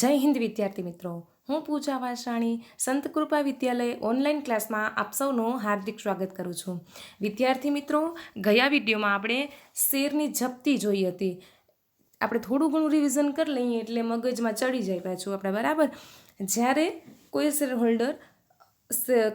જય હિન્દ, વિદ્યાર્થી મિત્રો. હું પૂજા વાસાણી સંત કૃપા વિદ્યાલય ઓનલાઈન ક્લાસમાં આપ સૌનું હાર્દિક સ્વાગત કરું છું. વિદ્યાર્થી મિત્રો, ગયા વિડીયોમાં આપણે શેરની જપ્તી જોઈ હતી. આપણે થોડું ઘણું રિવિઝન કરી લઈએ એટલે મગજમાં ચડી જાય પાછું આપણે, બરાબર? જ્યારે કોઈ શેર હોલ્ડર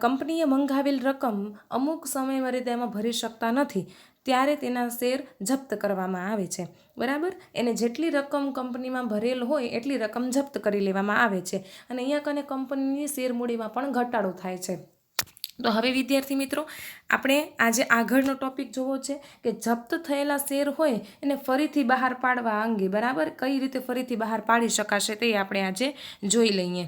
કંપનીએ મંગાવેલ રકમ અમુક સમય મર્યાદામાં ભરી શકતા નથી. ત્યારે તેના શેર જપ્ત કરવામાં આવે છે. બરાબર? એને જેટલી રકમ કંપનીમાં ભરેલ હોય એટલી રકમ જપ્ત કરી લેવામાં આવે છે. અને અહીંયા કને કંપનીની શેર મૂડીમાં પણ ઘટાડો થાય છે. તો હવે વિદ્યાર્થી મિત્રો, આપણે આજે આગળનો ટોપિક જોવો છે કે જપ્ત થયેલા શેર હોય એને ફરીથી બહાર પાડવા અંગે, બરાબર? કઈ રીતે ફરીથી બહાર પાડી શકાશે તે આપણે આજે જોઈ લઈએ.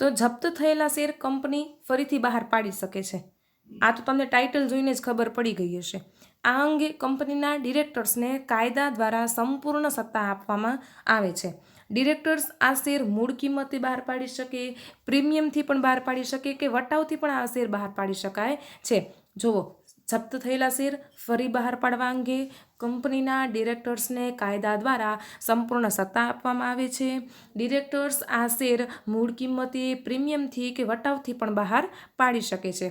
તો જપ્ત થયેલા શેર કંપની ફરીથી બહાર પાડી શકે છે. આ તો તમને ટાઇટલ જોઈને જ ખબર પડી ગઈ હશે. આ અંગે કંપનીના ડિરેક્ટર્સને કાયદા દ્વારા સંપૂર્ણ સત્તા આપવામાં આવે છે. ડિરેક્ટર્સ આ શેર મૂળ કિંમતે બહાર પાડી શકે, પ્રીમિયમથી પણ બહાર પાડી શકે કે વટાવથી પણ આ શેર બહાર પાડી શકાય છે. જુઓ, જપ્ત થયેલા શેર ફરી બહાર પાડવા અંગે કંપનીના ડિરેક્ટર્સને કાયદા દ્વારા સંપૂર્ણ સત્તા આપવામાં આવે છે. ડિરેક્ટર્સ આ શેર મૂળ કિંમતે પ્રીમિયમથી કે વટાવથી પણ બહાર પાડી શકે છે.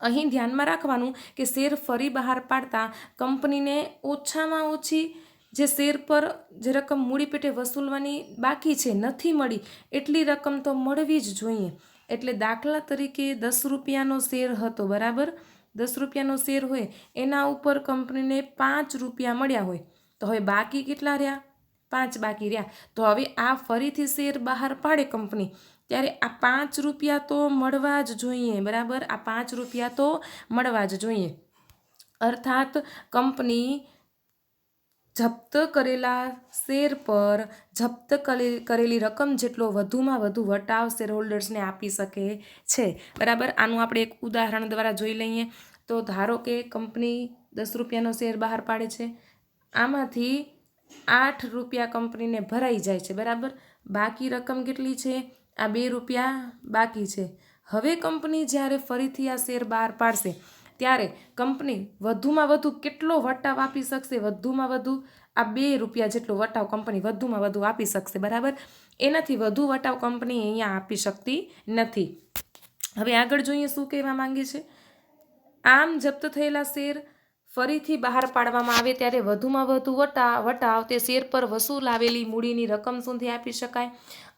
અહીં ધ્યાનમાં રાખવાનું કે શેર ફરી બહાર પાડતા કંપનીને ઓછામાં ઓછી જે શેર પર જે રકમ મૂડી પેટે વસૂલવાની બાકી છે, નથી મળી, એટલી રકમ તો મળવી જ જોઈએ. એટલે દાખલા તરીકે દસ રૂપિયાનો શેર હતો, બરાબર? દસ રૂપિયાનો શેર હોય, એના ઉપર કંપનીને પાંચ રૂપિયા મળ્યા હોય. તો હવે બાકી કેટલા રહ્યા? પાંચ બાકી રહ્યા. તો હવે આ ફરીથી શેર બહાર પાડે કંપની. ત્યારે આ પાંચ રૂપિયા તો મળવા જ જોઈએ, બરાબર? આ પાંચ રૂપિયા તો મળવા જ જોઈએ. અર્થાત કંપની જપ્ત કરેલા શેર પર જપ્ત કરેલી રકમ જેટલો વધુમાં વધુ વટાવ શેર હોલ્ડર્સને આપી શકે છે. બરાબર? આનું આપણે એક ઉદાહરણ દ્વારા જોઈ લઈએ. તો ધારો કે કંપની દસ રૂપિયાનો શેર બહાર પાડે છે. આમાંથી આઠ રૂપિયા કંપનીને ભરાઈ જાય છે, બરાબર? બાકી રકમ કેટલી છે? આ બે રૂપિયા બાકી છે. હવે કંપની જ્યારે ફરીથી આ શેર બહાર પાડશે, ત્યારે કંપની વધુમાં વધુ કેટલો વટાવ આપી શકશે? વધુમાં વધુ આ બે રૂપિયા જેટલો વટાવ કંપની વધુમાં વધુ આપી શકશે, બરાબર? એનાથી વધુ વટાવ કંપની અહીંયા આપી શકતી નથી. હવે આગળ જોઈએ શું કહેવા માંગે છે. આમ જપ્ત થયેલા શેર ફરીથી બહાર પાડવામાં આવે ત્યારે વધુમાં વધુ વટા વટાવ તે શેર પર વસૂલ આવેલી મૂડીની રકમ સુધી આપી શકાય.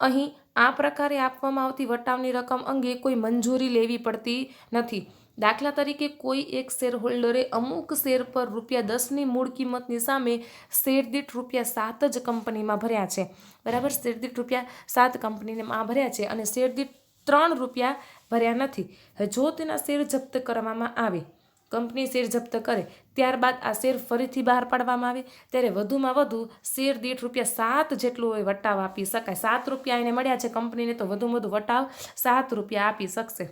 અહીં આ પ્રકારે આપવામાં આવતી વટાવની રકમ અંગે કોઈ મંજૂરી લેવી પડતી નથી. દાખલા તરીકે કોઈ એક શેર હોલ્ડરે અમુક શેર પર રૂપિયા દસની મૂળ કિંમતની સામે શેર દીઠ રૂપિયા સાત જ કંપનીમાં ભર્યા છે. બરાબર, શેર દીઠ રૂપિયા સાત કંપનીમાં ભર્યા છે અને શેર દીઠ ત્રણ રૂપિયા ભર્યા નથી. જો તેના શેર જપ્ત કરવામાં આવે કંપની શેર જપ્ત કરે, ત્યારબાદ આ શેર ફરીથી બહાર પાડવામાં આવે. ત્યારે વધુમાં વધુ શેર દીઠ રૂપિયા સાત જેટલું હોય વટાવ આપી શકાય. સાત રૂપિયા એને મળ્યા છે કંપનીને, તો વધુમાં વધુ વટાવ સાત રૂપિયા આપી શકશે.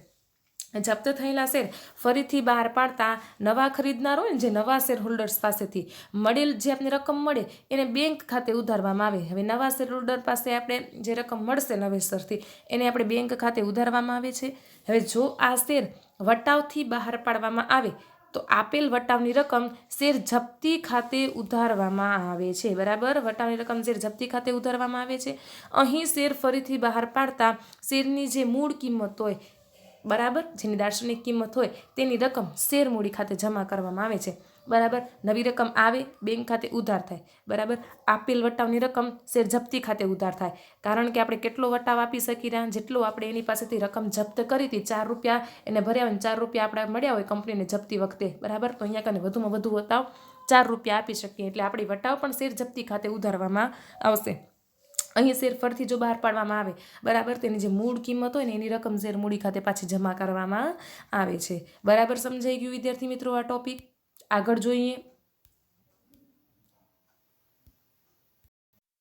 જપ્ત થયેલા શેર ફરીથી બહાર પાડતા નવા ખરીદનાર હોય ને જે નવા શેર હોલ્ડર્સ પાસેથી મળેલ જે આપને રકમ મળે એને બેંક ખાતે ઉધારવામાં આવે. હવે નવા શેર હોલ્ડર પાસે આપણે જે રકમ મળશે નવેસરથી એને આપણે બેંક ખાતે ઉધારવામાં આવે છે. હવે જો આ શેર વટાવથી બહાર પાડવામાં આવે, તો આપેલ વટાવની રકમ શેર જપ્તી ખાતે ઉધારવામાં આવે છે. બરાબર? વટાવની રકમ શેર જપ્તી ખાતે ઉધારવામાં આવે છે. અહીં શેર ફરીથી બહાર પાડતા શેરની જે મૂળ કિંમત હોય બરાબર? જેની દાર્શનિક કિંમત હોય તેની રકમ શેર મૂડી ખાતે જમા કરવામાં આવે છે. બરાબર? નવી રકમ આવે, બેંક ખાતે ઉધાર થાય. બરાબર? આપેલ વટાવની રકમ શેર જપ્તી ખાતે ઉધાર થાય. કારણ કે આપણે કેટલો વટાવ આપી શકી રહ્યા, જેટલો આપણે એની પાસેથી રકમ જપ્ત કરી હતી, ચાર રૂપિયા એને ભર્યા હોય ચાર રૂપિયા આપણે મળ્યા હોય કંપનીને જપ્તી વખતે. બરાબર? તો અહીંયા કને વધુમાં વધુ વટાવ ચાર રૂપિયા આપી શકીએ. એટલે આપણી વટાવ પણ શેર જપ્તી ખાતે ઉધારવામાં આવશે. અહીં શેર ફરથી જો બહાર પાડવામાં આવે, બરાબર, તેની જે મૂળ કિંમત હોય ને એની રકમ શેર મૂડી ખાતે પાછી જમા કરવામાં આવે છે. બરાબર સમજાઈ ગયું, વિદ્યાર્થી મિત્રો, આ ટોપિક? આગળ જોઈએ.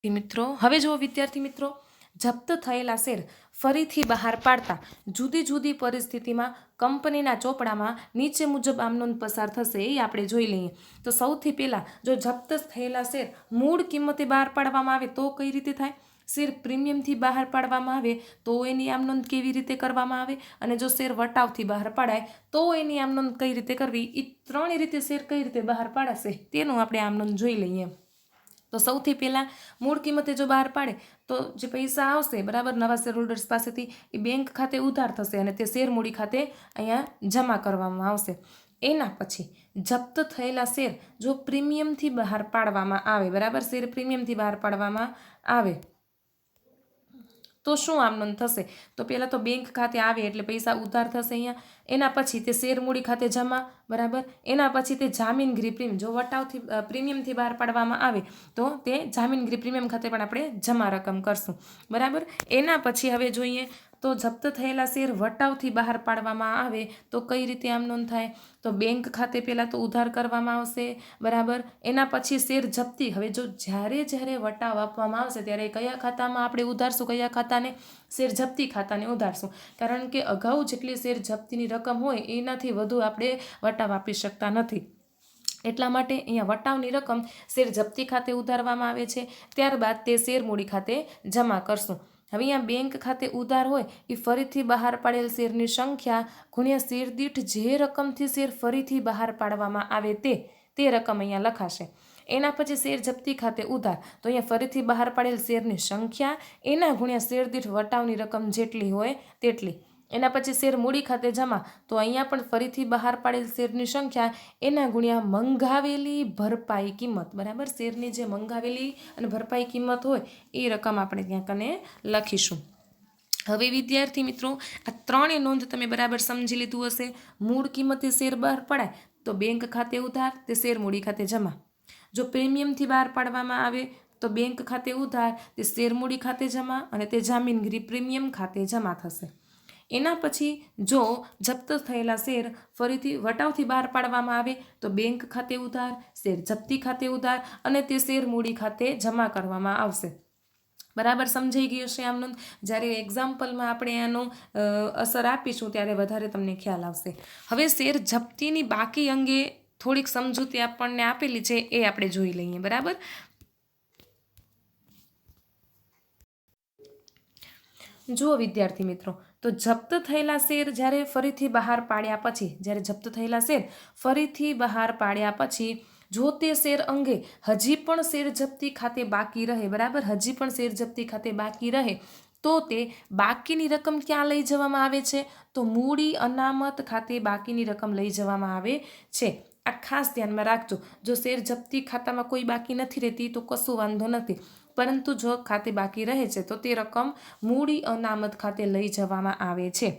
મિત્રો, હવે જુઓ વિદ્યાર્થી મિત્રો. જપ્ત થયેલા શેર ફરીથી બહાર પાડતા જુદી જુદી પરિસ્થિતિમાં કંપનીના ચોપડામાં નીચે મુજબ આમનોંધ પસાર થશે એ આપણે જોઈ લઈએ. તો સૌથી પહેલાં જો જપ્ત થયેલા શેર મૂળ કિંમતે બહાર પાડવામાં આવે તો કઈ રીતે થાય? શેર પ્રીમિયમથી બહાર પાડવામાં આવે તો એની આમનોંધ કેવી રીતે કરવામાં આવે? અને જો શેર વટાવથી બહાર પાડાય તો એની આમનોંધ કઈ રીતે કરવી? એ ત્રણેય રીતે શેર કઈ રીતે બહાર પાડાશે તેનું આપણે આમનોંધ જોઈ લઈએ. તો સૌથી પહેલાં મૂળ કિંમતે જો બહાર પાડે, તો જે પૈસા આવશે, બરાબર, નવા શેર હોલ્ડર્સ પાસેથી, એ બેંક ખાતે ઉધાર થશે અને તે શેર મૂડી ખાતે અહીંયા જમા કરવામાં આવશે. એના પછી જપ્ત થયેલા શેર જો પ્રીમિયમથી બહાર પાડવામાં આવે, બરાબર, શેર પ્રીમિયમથી બહાર પાડવામાં આવે, તો શું આમનંદ થશે? તો પહેલાં તો બેંક ખાતે આવે એટલે પૈસા ઉધાર થશે અહીંયા એના પછી તે શેર મૂડી ખાતે જમા, બરાબર? એના પછી તે જામીનગીરી પ્રીમિયમ જો વટાવથી પ્રીમિયમથી બહાર પાડવામાં આવે, તો તે જામીનગીરી પ્રીમિયમ ખાતે પણ આપણે જમા રકમ કરશું. બરાબર? એના પછી હવે જોઈએ તો જપ્ત થયેલા શેર વટાવથી બહાર પાડવામાં આવે, તો કઈ રીતે આમ નોંધ થાય? તો બેંક ખાતે પહેલાં તો ઉધાર કરવામાં આવશે, બરાબર? એના પછી શેર જપ્તી. હવે જો જ્યારે જ્યારે વટાવ આપવામાં આવશે, ત્યારે કયા ખાતામાં આપણે ઉધારશું, કયા ખાતાને? શેર જપ્તી ખાતાને ઉધારશું. કારણ કે અગાઉ જેટલી શેર જપ્તીની રકમ હોય, એનાથી વધુ આપણે વટાવ આપી શકતા નથી. એટલા માટે અહીંયા વટાવની રકમ શેર જપ્તી ખાતે ઉધારવામાં આવે છે. ત્યારબાદ તે શેર મૂડી ખાતે જમા કરશું. હવે અહીંયા બેંક ખાતે ઉધાર હોય, એ ફરીથી બહાર પાડેલ શેરની સંખ્યા ગુણ્યા શેર દીઠ જે રકમથી શેર ફરીથી બહાર પાડવામાં આવે તે તે રકમ અહીંયા લખાશે. એના પછી શેર જપ્તી ખાતે ઉધાર. તો અહીંયા ફરીથી બહાર પાડેલ શેરની સંખ્યા, એના ગુણ્યા શેર દીઠ વટાવની રકમ જેટલી હોય તેટલી. એના પછી શેર મૂડી ખાતે જમા. તો અહીંયા પણ ફરીથી બહાર પાડેલ શેરની સંખ્યા, એના ગુણ્યા મંગાવેલી ભરપાઈ કિંમત. બરાબર? શેરની જે મંગાવેલી અને ભરપાઈ કિંમત હોય, એ રકમ આપણે ત્યાં કને લખીશું. હવે વિદ્યાર્થી મિત્રો, આ ત્રણેય નોંધ તમે બરાબર સમજી લીધું હશે. મૂળ કિંમતે શેર બહાર પડાય, તો બેંક ખાતે ઉધાર, તે શેર મૂડી ખાતે જમા. જો પ્રીમિયમથી બહાર પાડવામાં આવે તો બેંક ખાતે ઉધાર, તે શેરમૂડી ખાતે જમા અને તે જામીનગીરી પ્રીમિયમ ખાતે જમા થશે. એના પછી જો જપ્ત થયેલા શેર ફરીથી વટાવથી બહાર પાડવામાં આવે તો બેંક ખાતે ઉધાર, શેર જપ્તી ખાતે ઉધાર અને તે શેર મૂડી ખાતે જમા કરવામાં આવશે. બરાબર સમજાઈ ગયું છે આમનું જ્યારે એક્ઝામ્પલમાં આપણે એનો અસર આપીશું, ત્યારે વધારે તમને ખ્યાલ આવશે. હવે શેર જપ્તીની બાકી અંગે થોડીક સમજૂતી આપણને આપેલી છે એ આપણે જોઈ લઈએ, બરાબર? જુઓ વિદ્યાર્થી મિત્રો, તો જપ્ત થયેલા શેર જ્યારે ફરીથી બહાર પાડ્યા પછી, જ્યારે જપ્ત થયેલા શેર ફરીથી બહાર પાડ્યા પછી, જો તે શેર અંગે હજી પણ શેર જપ્તી ખાતે બાકી રહે, બરાબર? હજી પણ શેર જપ્તી ખાતે બાકી રહે, તો તે બાકીની રકમ ક્યાં લઈ જવામાં આવે છે? તો મૂડી અનામત ખાતે બાકીની રકમ લઈ જવામાં આવે છે. આ ખાસ ધ્યાનમાં રાખજો. જો શેર જપ્તી ખાતામાં કોઈ બાકી નથી રહેતી, તો કશું વાંધો નથી. પરંતુ જો ખાતે બાકી રહે છે, તો તે રકમ મૂડી અનામત ખાતે લઈ જવામાં આવે છે.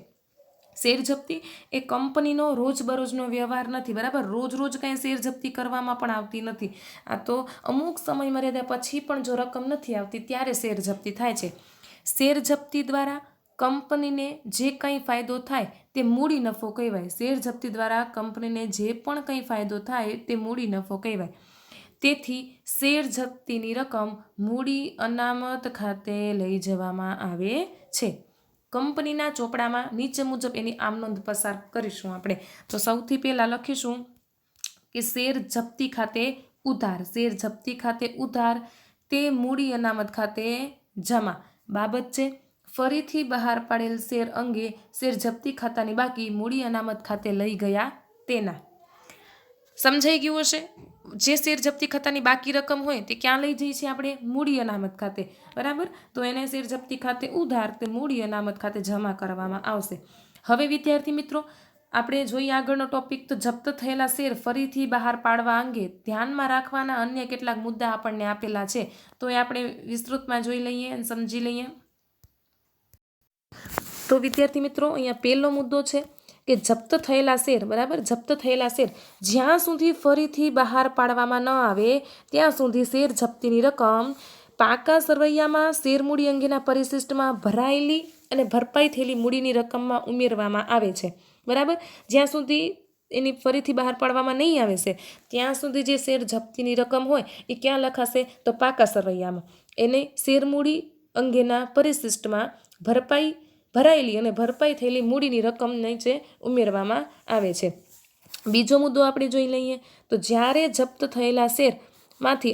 શેર જપ્તી એ કંપનીનો રોજબરોજનો વ્યવહાર નથી, બરાબર? રોજ રોજ કાંઈ શેર જપ્તી કરવામાં પણ આવતી નથી. આ તો અમુક સમય મર્યાદા પછી પણ જો રકમ નથી આવતી, ત્યારે શેર જપ્તી થાય છે. શેર જપ્તી દ્વારા કંપનીને જે કંઈ ફાયદો થાય તે મૂડી નફો કહેવાય. શેર જપ્તી દ્વારા કંપનીને જે પણ કંઈ ફાયદો થાય તે મૂડી નફો કહેવાય. તેથી શેર જપ્તીની રકમ મૂડી અનામત ખાતે લઈ જવામાં આવે છે. કંપનીના ચોપડામાં નીચે મુજબ એની આમનોંધ પસાર કરીશું આપણે. તો સૌથી પહેલાં લખીશું કે શેર જપ્તી ખાતે ઉધાર. શેર જપ્તી ખાતે ઉધાર તે મૂડી અનામત ખાતે જમા. બાબત છે ફરીથી બહાર પાડેલ શેર અંગે શેર જપ્તી ખાતાની બાકી મૂડી અનામત ખાતે લઈ ગયા તેના. સમજાઈ ગયું હશે? જે શેર જપ્તી ખાતાની બાકી રકમ હોય તે ક્યાં લઈ જઈએ છીએ આપણે? મૂડી અનામત ખાતે. બરાબર? તો એને શેર જપ્તી ખાતે ઉધાર તે મૂડી અનામત ખાતે જમા કરવામાં આવશે. હવે વિદ્યાર્થી મિત્રો, આપણે જોઈએ આગળનો ટોપિક. તો જપ્ત થયેલા શેર ફરીથી બહાર પાડવા અંગે ધ્યાનમાં રાખવાના અન્ય કેટલાક મુદ્દા આપણને આપેલા છે. તો એ આપણે વિસ્તૃતમાં જોઈ લઈએ અને સમજી લઈએ. તો વિદ્યાર્થી મિત્રો, અહીંયા પહેલો મુદ્દો છે કે જપ્ત થયેલા શેર, બરાબર? જપ્ત થયેલા શેર જ્યાં સુધી ફરીથી બહાર પાડવામાં ન આવે, ત્યાં સુધી શેર જપ્તીની રકમ પાકા સરવૈયામાં શેરમૂડી અંગેના પરિશિષ્ટમાં ભરાયેલી અને ભરપાઈ થયેલી મૂડીની રકમમાં ઉમેરવામાં આવે છે, બરાબર? જ્યાં સુધી એની ફરીથી બહાર પાડવામાં નહીં આવે છે, ત્યાં સુધી જે શેર જપ્તીની રકમ હોય એ ક્યાં લખાશે? તો પાકા સરવૈયામાં. એને શેરમૂડી અંગેના પરિશિષ્ટમાં ભરપાઈ ભરાયેલી અને ભરપાઈ થયેલી મૂડીની રકમ નીચે ઉમેરવામાં આવે છે. બીજો મુદ્દો આપણે જોઈ લઈએ તો જ્યારે જપ્ત થયેલા શેરમાંથી,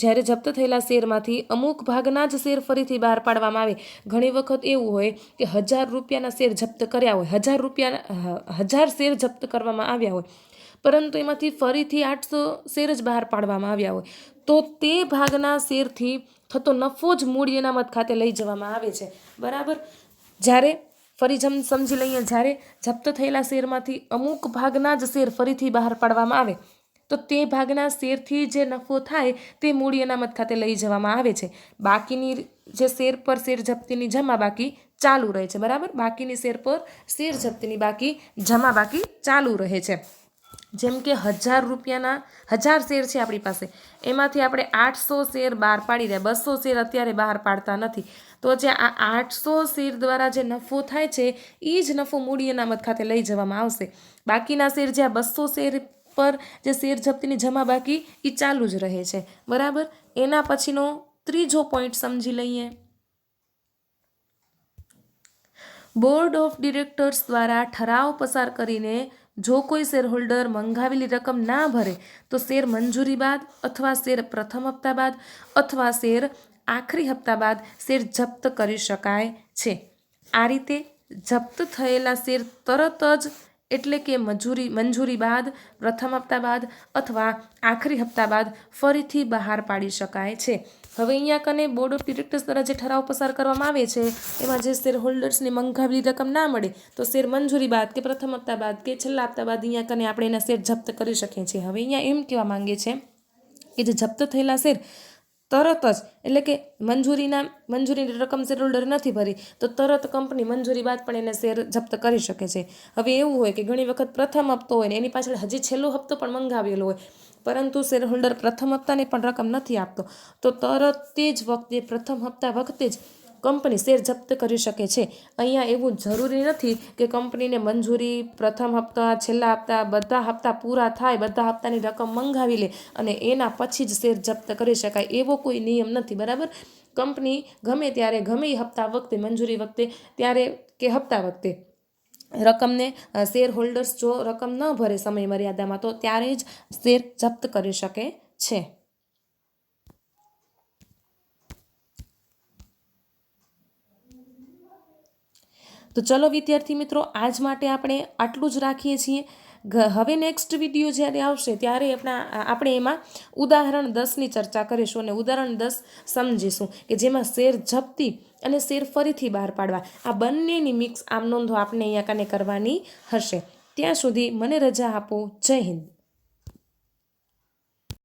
જ્યારે જપ્ત થયેલા શેરમાંથી અમુક ભાગના જ શેર ફરીથી બહાર પાડવામાં આવે. ઘણી વખત એવું હોય કે હજાર રૂપિયાના શેર જપ્ત કર્યા હોય, હજાર રૂપિયા હજાર શેર જપ્ત કરવામાં આવ્યા હોય, પરંતુ એમાંથી ફરીથી આઠસો શેર જ બહાર પાડવામાં આવ્યા હોય. તો તે ભાગના શેરથી થતો નફો જ મૂડી અનામત ખાતે લઈ જવામાં આવે છે. બરાબર? જ્યારે ફરી જમ સમજી લઈએ, જ્યારે જપ્ત થયેલા શેરમાંથી અમુક ભાગના જ શેર ફરીથી બહાર પાડવામાં આવે, તો તે ભાગના શેરથી જે નફો થાય તે મૂડી અનામત ખાતે લઈ જવામાં આવે છે. બાકીની જે શેર પર શેર જપ્તીની જમા બાકી ચાલુ રહે છે, બરાબર? બાકીની શેર પર શેર જપ્તીની બાકી જમા બાકી ચાલુ રહે છે. જેમ કે હજાર રૂપિયાના, હજાર શેર છે આપણી પાસે. એમાંથી આપણે આઠસો શેર બહાર પાડી રહ્યા. બસો શેર અત્યારે બહાર પાડતા નથી. તો જે આ આઠસો શેર દ્વારા જે નફો થાય છે એ જ નફો મૂડી અનામત ખાતે લઈ જવામાં આવશે. બાકીના શેર જે આ બસો શેર પર જે શેર જપ્તીની જમા બાકી એ ચાલુ જ રહે છે. બરાબર? એના પછીનો ત્રીજો પોઈન્ટ સમજી લઈએ. બોર્ડ ઓફ ડિરેક્ટર્સ દ્વારા ઠરાવ પસાર કરીને જો કોઈ શેરહોલ્ડર મંગાવેલી રકમ ના ભરે, તો શેર મંજૂરી બાદ અથવા શેર પ્રથમ હપ્તા બાદ અથવા શેર આખરી હપ્તા બાદ શેર જપ્ત કરી શકાય છે. આ રીતે જપ્ત થયેલા શેર તરત જ એટલે કે મજૂરી, મંજૂરી બાદ, પ્રથમ હપ્તા બાદ અથવા આખરી હપ્તા બાદ ફરીથી બહાર પાડી શકાય છે. હવે અહીંયા કને બોર્ડ ઓફ ડિરેક્ટર્સ દ્વારા જે ઠરાવ પસાર કરવામાં આવે છે, એમાં જે શેર હોલ્ડર્સને મંગાવેલી રકમ ના મળે, તો શેર મંજૂરી બાદ કે પ્રથમ હપ્તા બાદ કે છેલ્લા હપ્તા બાદ અહીંયા કને આપણે એના શેર જપ્ત કરી શકીએ છીએ. હવે અહીંયા એમ કહેવા માંગે છે કે જે જપ્ત થયેલા શેર તરત જ, એટલે કે મંજૂરીના મંજૂરીની રકમ શેર હોલ્ડર નથી ભરી, તો તરત કંપની મંજૂરી બાદ પણ એને શેર જપ્ત કરી શકે છે. હવે એવું હોય કે ઘણી વખત પ્રથમ હપ્તો હોય ને એની પાછળ હજી છેલ્લો હપ્તો પણ મંગાવેલો હોય પરંતુ શેર હોલ્ડર પ્રથમ હપ્તાની પણ રકમ નથી આપતો. તો તરત જ વખતે પ્રથમ હપ્તા વખતે જ કંપની શેર જપ્ત કરી શકે છે. અહીંયા એવું જરૂરી નથી કે કંપનીને મંજૂરી પ્રથમ હપ્તા, છેલ્લા હપ્તા, બધા હપ્તા પૂરા થાય, બધા હપ્તાની રકમ મંગાવી લે અને એના પછી જ શેર જપ્ત કરી શકાય. એવો કોઈ નિયમ નથી, બરાબર? કંપની ગમે ત્યારે ગમે એ હપ્તા વખતે, મંજૂરી વખતે, ત્યારે કે હપ્તા વખતે. રકમને શેર હોલ્ડર્સ જો રકમ ન ભરે સમય મર્યાદામાં તો ત્યારે જ શેર જપ્ત કરી શકે છે. તો ચલો વિદ્યાર્થી મિત્રો, આજ માટે આપણે આટલું જ રાખીએ છીએ. હવે નેક્સ્ટ વીડિયો જ્યારે આવશે ત્યારે આપણા આપણે એમાં ઉદાહરણ દસની ચર્ચા કરીશું અને ઉદાહરણ દસ સમજીશું કે જેમાં શેર જપ્તી અને શેર ફરીથી બહાર પાડવા, આ બંનેની મિક્સ આમ નોંધો આપણે અહીંયા કને કરવાની હશે. ત્યાં સુધી મને રજા આપો, જય હિન્દ.